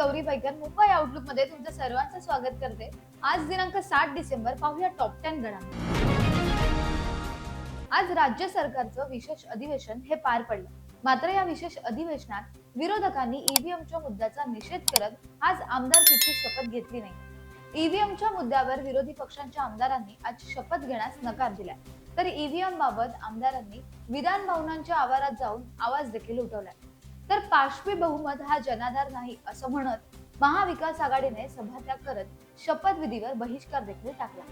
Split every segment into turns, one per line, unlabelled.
गौरी पैकर मुंबई आउटलुकमध्ये तुमचं सर्वांचं स्वागत करते. आज दिनांक सात डिसेंबर पाहूया टॉप टेन घडामोडी. आज राज्य सरकारचं विशेष अधिवेशन हे पार पडलं. मात्र या विशेष अधिवेशनात विरोधकांनी ईव्हीएमच्या मुद्द्याचा निषेध करत आज आमदारकीची शपथ घेतली नाही. ईव्हीएमच्या मुद्द्यावर विरोधी पक्षांच्या आमदारांनी आज शपथ घेण्यास नकार दिलाय. तर ईव्हीएम बाबत आमदारांनी विधान भवनांच्या आवारात जाऊन आवाज देखील उठवलाय. तर पाशवी बहुमत हा जनाधार नाही असं म्हणत महाविकास आघाडीने सभात्याग करत शपथविधीवर बहिष्कार देखील टाकला.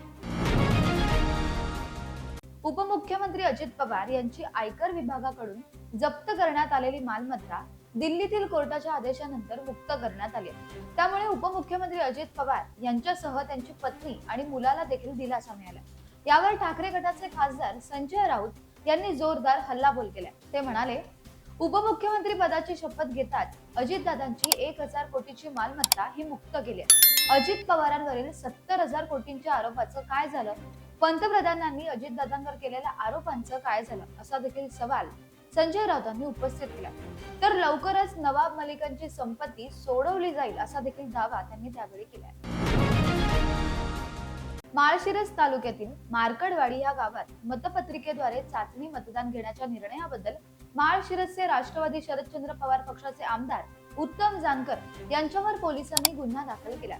उपमुख्यमंत्री अजित पवार यांची आयकर विभागाकडून जप्त करण्यात आलेली मालमत्ता दिल्लीतील कोर्टाच्या आदेशानंतर मुक्त करण्यात आली त्यामुळे उपमुख्यमंत्री अजित पवार यांच्यासह त्यांची पत्नी आणि मुलाला देखील दिलासा मिळाला. यावर ठाकरे गटाचे खासदार संजय राऊत यांनी जोरदार हल्लाबोल केला. ते म्हणाले उपमुख्यमंत्री पदाची शपथ घेताच अजितदादांची एक हजार कोटीची मालमत्ता ही मुक्त केली अजित पवारांवरील सत्तर हजार कोटींच्या आरोपाचं काय झालं? पंतप्रधानांनी अजितदादांवर केलेल्या आरोपांचं काय झालं? असा देखील सवाल संजय राऊतांनी उपस्थित केला. तर लवकरच नवाब मलिकांची संपत्ती सोडवली जाईल असा देखील दावा त्यांनी त्यावेळी केला माळशिरस तालुक्यातील मार्कडवाडी या गावात मतपत्रिकेद्वारे चाचणी मतदान घेण्याच्या निर्णयाबद्दल माळशिरसचे राष्ट्रवादी शरदचंद्र पवार पक्षाचे आमदार उत्तम जानकर यांच्यावर पोलिसांनी गुन्हा दाखल केला.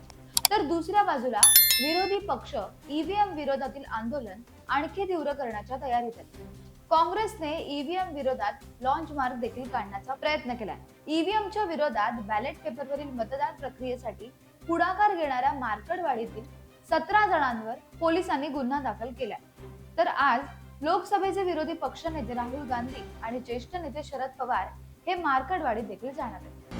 तर दुसऱ्या बाजूला विरोधी पक्ष ईव्हीएम विरोधातील आंदोलन आणखी तीव्र करण्याच्या तयारीत आहेत. काँग्रेसने ईव्हीएम विरोधात लॉन्च मार्क देखील काढण्याचा प्रयत्न केला. ईव्हीएमच्या विरोधात बॅलेट पेपरवरील मतदान प्रक्रियेसाठी पुढाकार घेणाऱ्या मार्कडवाडीतील सतरा जणांवर पोलिसांनी गुन्हा दाखल केलाय तर आज लोकसभेचे विरोधी पक्षनेते राहुल गांधी आणि ज्येष्ठ नेते शरद पवार हे मार्कडवाडी देखील जाणार आहेत.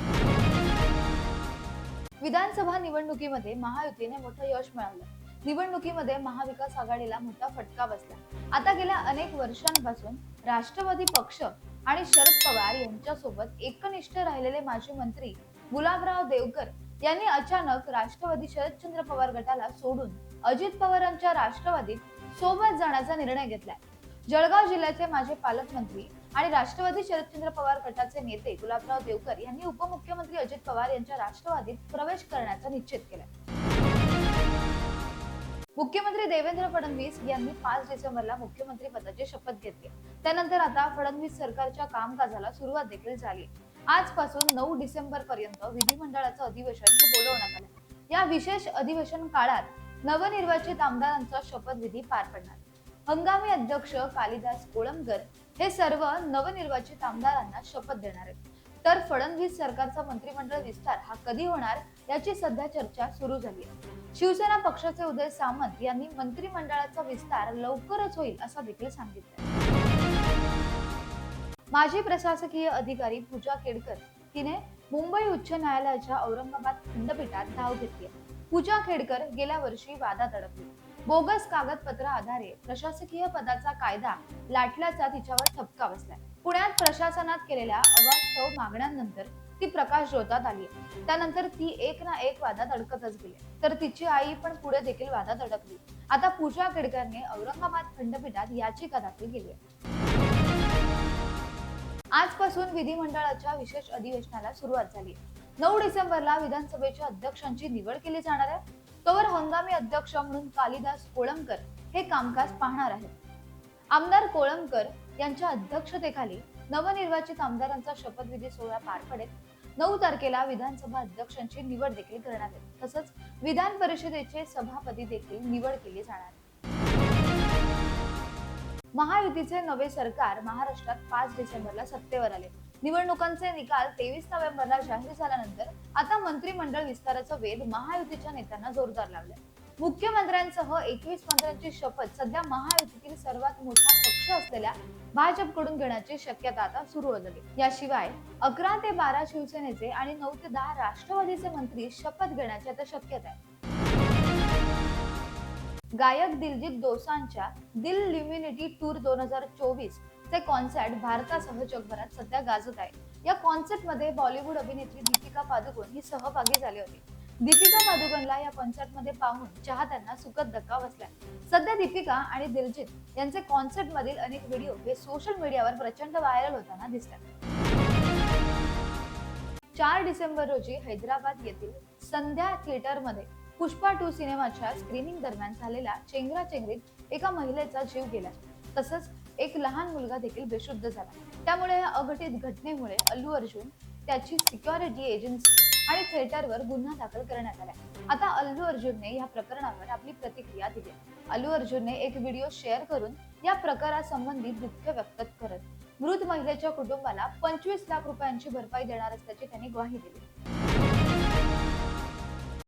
विधानसभा निवडणुकीमध्ये महायुतीने मोठं यश मिळवलं. निवडणुकीमध्ये महाविकास आघाडीला मोठा फटका बसला. आता गेल्या अनेक वर्षांपासून राष्ट्रवादी पक्ष आणि शरद पवार यांच्यासोबत एकनिष्ठ राहिलेले माजी मंत्री गुलाबराव देवकर यांनी अचानक राष्ट्रवादी शरदचंद्र पवार गटाला सोडून अजित पवारांच्या राष्ट्रवादीत सोबत जाण्याचा निर्णय घेतलाय. जळगाव जिल्ह्याचे माजी पालकमंत्री आणि राष्ट्रवादी शरदचंद्र पवार गटाचे नेते गुलाबराव देवकर यांनी उपमुख्यमंत्री अजित पवार यांच्या राष्ट्रवादीत प्रवेश करण्याचा निश्चित केलाय मुख्यमंत्री देवेंद्र फडणवीस यांनी पाच डिसेंबरला मुख्यमंत्री पदाची शपथ घेतली. त्यानंतर आता फडणवीस सरकारच्या कामकाजाला सुरुवात देखील झाली. आजपासून नऊ डिसेंबर पर्यंत विधिमंडळाचं अधिवेशन हे बोलवण्यात आलं. या विशेष अधिवेशन काळात नवनिर्वाचित आमदारांचा शपथविधी पार पडणार. हंगामी अध्यक्ष कालिदास कोळंबकर हे सर्व नवनिर्वाचित आमदारांना शपथ देणार आहेत. तर फडणवीस सरकारचा मंत्रिमंडळ विस्तार हा कधी होणार याची सध्या चर्चा सुरू झाली आहे. शिवसेना पक्षाचे उदय सामंत यांनी मंत्रिमंडळाचा विस्तार लवकरच होईल असं देखील सांगितलं माजी प्रशासकीय अधिकारी पूजा केडकर तिने मुंबई उच्च न्यायालयाच्या औरंगाबाद खंडपीठात धाव घेतली आहे. पूजा खेडकर गेल्या वर्षी वादात अडकली. बोगस कागदपत्र आधारे प्रशासकीय पदाचा कायदा लाटल्याचा तिच्यावर ठपका बसलाय. पुण्यात प्रशासनात केलेल्या अवास्तव मागण्यांनंतर ती प्रकाश ज्योतात आली. त्यानंतर ती एक ना एक वादात अडकतच गेली. तर तिची आई पण पुढे देखील वादात अडकली. आता पूजा केडकरने औरंगाबाद खंडपीठात याचिका दाखल केली आहे. आजपासून विधिमंडळाच्या विशेष अधिवेशनाला सुरुवात झाली नऊ डिसेंबरला विधानसभेच्या अध्यक्षांची निवड केली जाणार आहे. तोवर हंगामी अध्यक्ष म्हणून कालिदास कोळंबकर हे कामकाज पाहणार आहेत. आमदार कोळंबकर यांच्या अध्यक्षतेखाली नवनिर्वाचित आमदारांचा शपथविधी सोहळा पार पडेल. नऊ तारखेला विधानसभा अध्यक्षांची निवड देखील करण्यात येईल तसंच विधान परिषदेचे सभापती देखील निवड केली जाणार महायुतीचे नवे सरकार महाराष्ट्रात पाच डिसेंबरला सत्तेवर आले. निवडणुकांचे निकाल तेवीस नोव्हेंबरला जाहीर झाल्यानंतर आता मंत्रिमंडळ विस्ताराचा वेध महायुतीच्या नेत्यांना जोरदार लागलाय. मुख्यमंत्र्यांसह एकवीस मंत्र्यांची शपथ सध्या महायुतीतील सर्वात मोठा पक्ष असलेल्या भाजपकडून घेण्याची शक्यता आता सुरू झाली. याशिवाय अकरा ते बारा शिवसेनेचे आणि नऊ ते दहा राष्ट्रवादीचे मंत्री शपथ घेण्याची आता शक्यता आहे. गायक दिलजित दोसांच्या दिल ल्युमिनिटी टूर दोन हजार चोवीस ते कॉन्सर्ट भारतासह जगभरात सध्या गाजत आहे या कॉन्सर्टमध्ये बॉलिवूड अभिनेत्री दीपिका पादुकोण ही सहभागी झाली होती. दीपिका पादुकोणला या कॉन्सर्टमध्ये पाहून चाहत्यांना सुखद धक्का बसलाय सध्या दीपिका आणि दिलजित यांचे कॉन्सर्ट मधील अनेक व्हिडिओ हे सोशल मीडियावर प्रचंड व्हायरल होताना दिसतात. चार डिसेंबर रोजी हैदराबाद येथील संध्या थिएटरमध्ये पुष्पा टू सिनेमाच्या स्क्रीनिंग दरम्यान झालेल्या चेंगराचेंगरीत एका महिलेचा जीव गेला. तसंच एक लहान मुलगा देखील बेशुद्ध झाला. त्यामुळे या अघटित घटनेमुळे अल्लू अर्जुन त्याची सिक्युरिटी एजन्सी आणि थिएटरवर गुन्हा दाखल करण्यात आला. आता अल्लू अर्जुनने या प्रकरणावर आपली प्रतिक्रिया दिली. अल्लू अर्जुनने एक व्हिडिओ शेअर करून या प्रकारासंबंधी दुःख व्यक्त करत मृत महिलेच्या कुटुंबाला पंचवीस लाख रुपयांची भरपाई देणार असल्याची त्यांनी ग्वाही दिली.